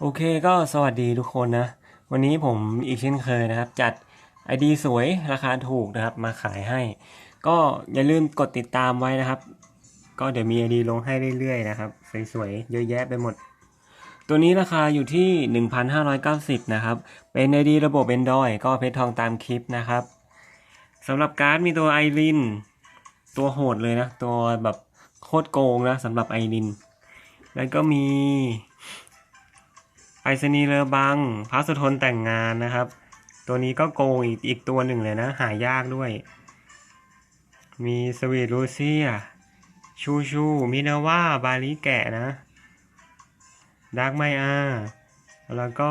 โอเคก็สวัสดีทุกคนนะ วันนี้ผมอีกเช่นเคยนะครับ จัด ID สวยราคาถูกนะครับ มาขายให้ ก็อย่าลืมกดติดตามไว้นะครับ ก็เดี๋ยวมี ID ลงให้เรื่อยๆนะครับ สวยๆ เยอะแยะไปหมด ตัวนี้ราคาอยู่ที่ 1,590 นะครับ เป็น ID ระบบ Android ก็เพชรทองตามคลิปนะครับสำหรับการ์ดมีตัวไอรินตัวโหดเลยนะ ตัวแบบโคตรโกงนะสำหรับไอริน แล้วก็มี ไปรษณีย์เรือบังพระสุทนแต่งงานนะครับ ตัวนี้ก็โกงอีกอีกตัวหนึ่งเลยนะ หายากด้วย มีสวีทรูเซีย ชูชูมินาว่าบาลิแกะนะดาร์กไมอาแล้วก็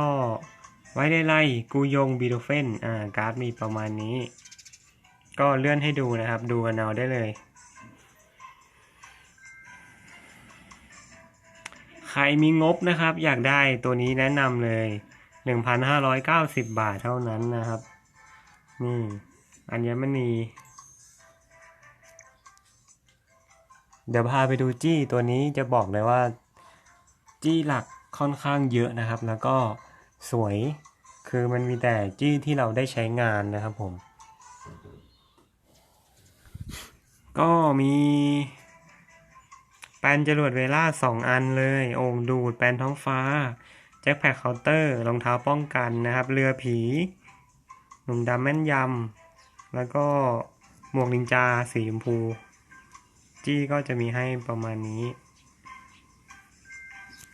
ไว้ได้ไล่กูยงบีโดเฟนอ่าการ์ดมีประมาณนี้ ก็เลื่อนให้ดูนะครับ ดูกันเอาได้เลย ครมีงบนะครับ อยากได้ตัวนี้แนะนำเลย 1,590 บาทเท่านั้นนะครับ นี่อัญมณีเดี๋ยวพาไปดูจี้ตัวนี้จะบอกเลยว่า จี้หลักค่อนข้างเยอะนะครับ แล้วก็สวยคือมันมีแต่จี้ที่เราได้ใช้งานนะครับผม ก็มี ปนจรวดเวล่าสองอันเลย โอ่งดูด แปนท้องฟ้า แจ็คแพคเคาน์เตอร์ รองเท้าป้องกันนะครับ เรือผี หนุ่มดำแม่นยำ แล้วก็หมวกนินจาสีชมพู จี้ก็จะมีให้ประมาณนี้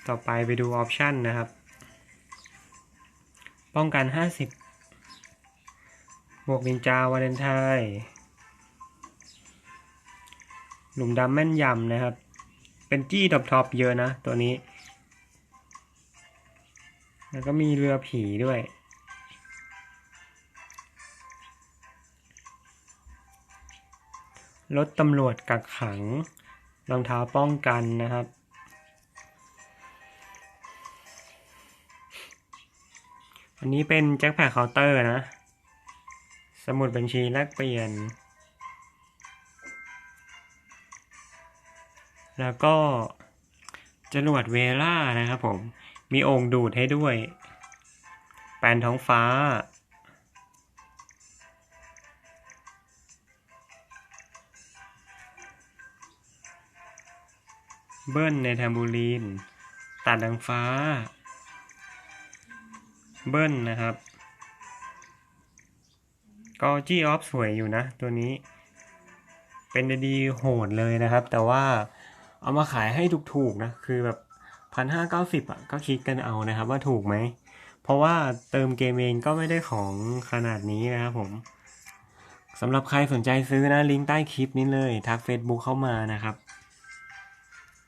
ต่อไปไปดูออปชันนะครับ ป้องกัน 50 หมวกนินจาวาเลนไทน์หนุ่มดำแม่นยำนะครับ เป็นจี้ท็อปท็อปเยอะนะตัวนี้ แล้วก็มีเรือผีด้วย รถตำรวจกักขัง รองเท้าป้องกันนะครับอันนี้เป็นแจ็คแพคเคาน์เตอร์นะ สมุดบัญชีแลกเปลี่ยน แล้วก็จรวดเวล่านะครับผม มีโอ่งดูดให้ด้วย แปนท้องฟ้า เบิ้ลในแทมบูรีน ตัดดังฟ้า เบิ้ลนะครับ ก็จี้ออฟสวยอยู่นะตัวนี้ เป็นดีโหดเลยนะครับ แต่ว่า เอามาขายให้ถูกๆนะ คือแบบพันห้าเก้าสิบอะก็คิดกันเอานะครับ ว่าถูกไหม เพราะว่าเติมเกมเองก็ไม่ได้ของขนาดนี้นะครับผมสำหรับใครสนใจซื้อนะลิงก์ใต้คลิปนี้เลยทัก Facebook เข้ามานะครับ